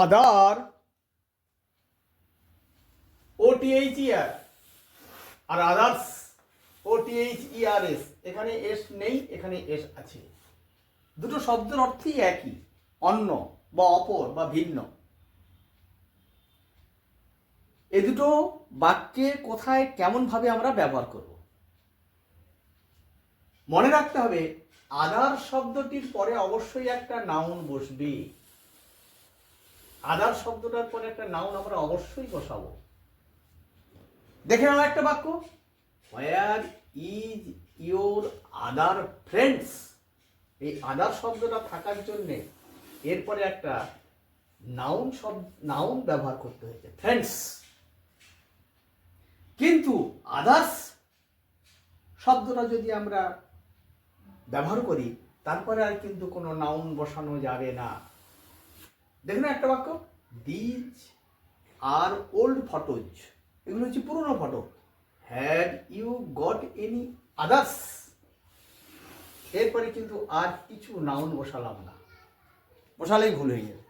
আদার O TH R আর others O TH R S এখানে S নেই, এখানে এস আছে। দুটো শব্দের অর্থই একই, অন্য বা অপর বা ভিন্ন। এ দুটো বাক্যে কোথায় কেমনভাবে আমরা ব্যবহার করব? মনে রাখতে হবে আদার শব্দটির পরে অবশ্যই একটা নাউন বসবে। আদার শব্দটার পরে একটা নাউন আমরা অবশ্যই বসাবো। দেখে নাও একটা বাক্য। Where is your other friends এই আদার শব্দটা থাকার জন্যে এরপরে একটা নাউন শব্দ নাউন ব্যবহার করতে হয়েছে ফ্রেন্ডস কিন্তু আদার্স শব্দটা যদি আমরা ব্যবহার করি, তারপরে আর কিন্তু কোনো নাউন বসানো যাবে না। দেখুন একটা বাক্য দিজ আর ওল্ড ফটোজ এগুলো হচ্ছে পুরনো photo had you got any others এরপরে কিন্তু আর কিছু নাউন বসালাম না। বসালেই ভুল হয়ে যাবে।